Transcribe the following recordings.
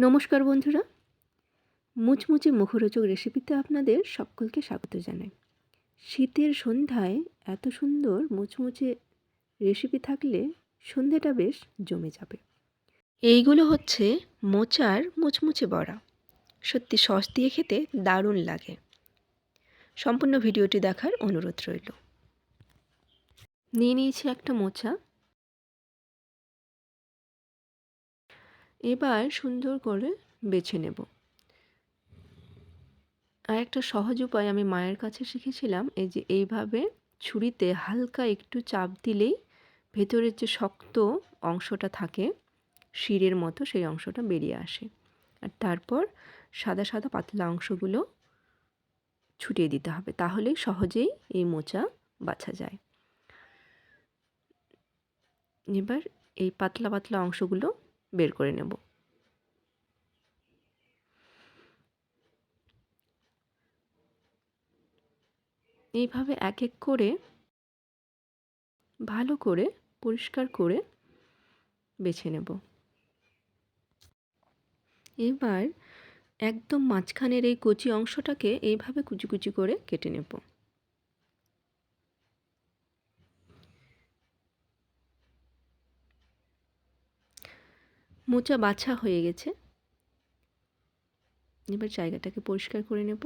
নমস্কার বন্ধুরা। মুচমুচে মুখরোচক রেসিপিতে আপনাদের সকলকে স্বাগত জানাই। শীতের সন্ধ্যায় এত সুন্দর মুচমুচে রেসিপি থাকলে সন্ধেটা বেশ জমে যাবে। এইগুলো হচ্ছে মোচার মুচমুচে বড়া। সত্যি সস দিয়ে খেতে দারুণ লাগে। সম্পূর্ণ ভিডিওটি দেখার অনুরোধ রইল। নিয়ে নিয়েছি একটা মোচা। এবার সুন্দর করে বেছে নেব। আর একটা সহজ উপায় আমি মায়ের কাছে শিখেছিলাম, এই যে এইভাবে ছুরিতে হালকা একটু চাপ দিলেই ভেতরের যে শক্ত অংশটা থাকে, শিরের মতো সেই অংশটা বেরিয়ে আসে। আর তারপর সাদা সাদা পাতলা অংশগুলো ছুটিয়ে দিতে হবে, তাহলেই সহজেই এই মোচা বাছা যায়। এবার এই পাতলা পাতলা অংশগুলো বের করে নেব। এইভাবে এক এক করে, ভালো করে, পরিষ্কার করে বেছে নেব। এবার একদম মাঝখানের এই কচি অংশটাকে এইভাবে কুচি কুচি করে কেটে নেব। মোচা বাছা হয়ে গেছে। এবার জায়গাটাকে পরিষ্কার করে নেব।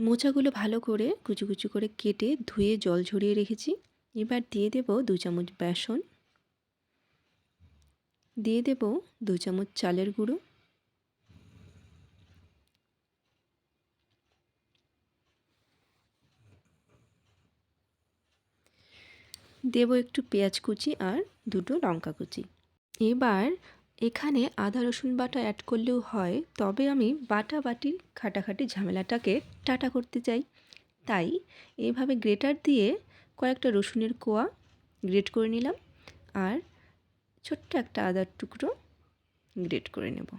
মোচাগুলো ভালো করে কুচু কুচু করে কেটে ধুয়ে জল ঝরিয়ে রেখেছি। এবার দিয়ে দেব দু চামচ বেসন। দিয়ে দেব দু চামচ চালের গুঁড়ো। দেব একটু পেঁয়াজ কুচি আর দুটো লঙ্কা কুচি। এবার এখানে আদা, রসুন বাটা অ্যাড করলেও হয়, তবে আমি বাটা বাটি খাটাখাটি ঝামেলাটাকে টাটা করতে চাই। তাই এইভাবে গ্রেটার দিয়ে কয়েকটা রসুনের কোয়া গ্রেট করে নিলাম আর ছোট্ট একটা আদার টুকরো গ্রেট করে নেব।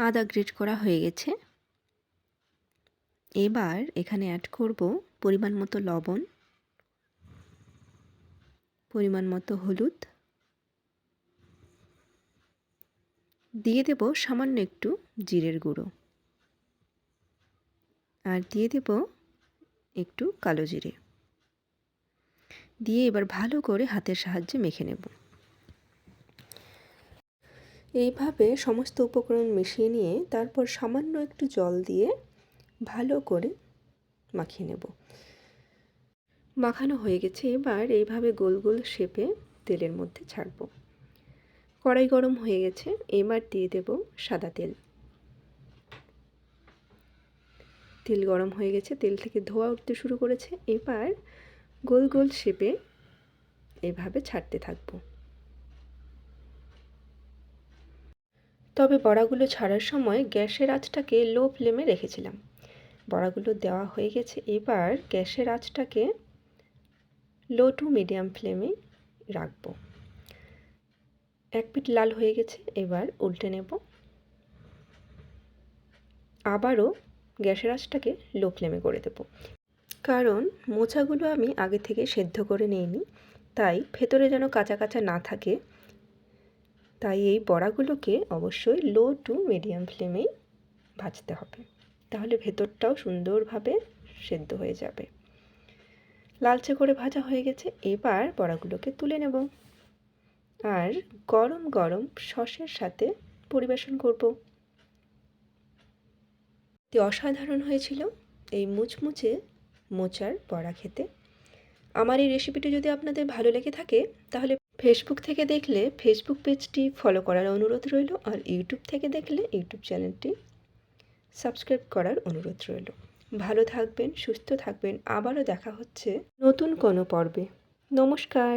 আদা গ্রেট করা হয়ে গেছে। এবার এখানে অ্যাড করব পরিমাণ মতো লবণ, পরিমাণ মতো হলুদ। দিয়ে দেব সামান্য একটু জিরের গুঁড়ো। আর দিয়ে দেব একটু কালো জিরে। দিয়ে এবার ভালো করে হাতের সাহায্যে মেখে নেব। এইভাবে সমস্ত উপকরণ মিশিয়ে নিয়ে তারপর সামান্য একটু জল দিয়ে ভালো করে মাখিয়ে নেব। মাখানো হয়ে গেছে, এবার এইভাবে গোল গোল শেপে তেলের মধ্যে ছাড়ব। কড়াই গরম হয়ে গেছে, এবার দিয়ে দেব সাদা তেল। তেল গরম হয়ে গেছে, তেল থেকে ধোয়া উঠতে শুরু করেছে, এবার গোল গোল শেপে এভাবে ছাড়তে থাকব। তবে বড়াগুলো ছাড়ার সময় গ্যাসের আঁচটাকে লো ফ্লেমে রেখেছিলাম। বড়াগুলো দেওয়া হয়ে গেছে এবার গ্যাসের আঁচটাকে লো টু মিডিয়াম ফ্লেমে রাখব। এক পিট লাল হয়ে গেছে, এবার উল্টে নেব। আবারও গ্যাসের আঁচটাকে লো ফ্লেমে করে দেব। কারণ মোচাগুলো আমি আগে থেকে সেদ্ধ করে নিইনি, তাই ভেতরে যেন কাঁচা কাঁচা না থাকে তাই এই বড়াগুলোকে অবশ্যই লো টু মিডিয়াম ফ্লেমেই ভাজতে হবে। তাহলে ভেতরটাও সুন্দরভাবে সেদ্ধ হয়ে যাবে। লালচে করে ভাজা হয়ে গেছে, এবার বড়াগুলোকে তুলে নেব। আর গরম গরম সসের সাথে পরিবেশন করব। অসাধারণ হয়েছিল এই মুচমুচে মোচার বড়া খেতে। আমার এই রেসিপিটি যদি আপনাদের ভালো লেগে থাকে, তাহলে ফেসবুক থেকে দেখলে ফেসবুক পেজটি ফলো করার অনুরোধ রইল আর ইউটিউব থেকে দেখলে ইউটিউব চ্যানেলটি সাবস্ক্রাইব করার অনুরোধ রইল। ভালো থাকবেন, সুস্থ থাকবেন, আবারও দেখা হচ্ছে নতুন কোনো পর্বে। নমস্কার।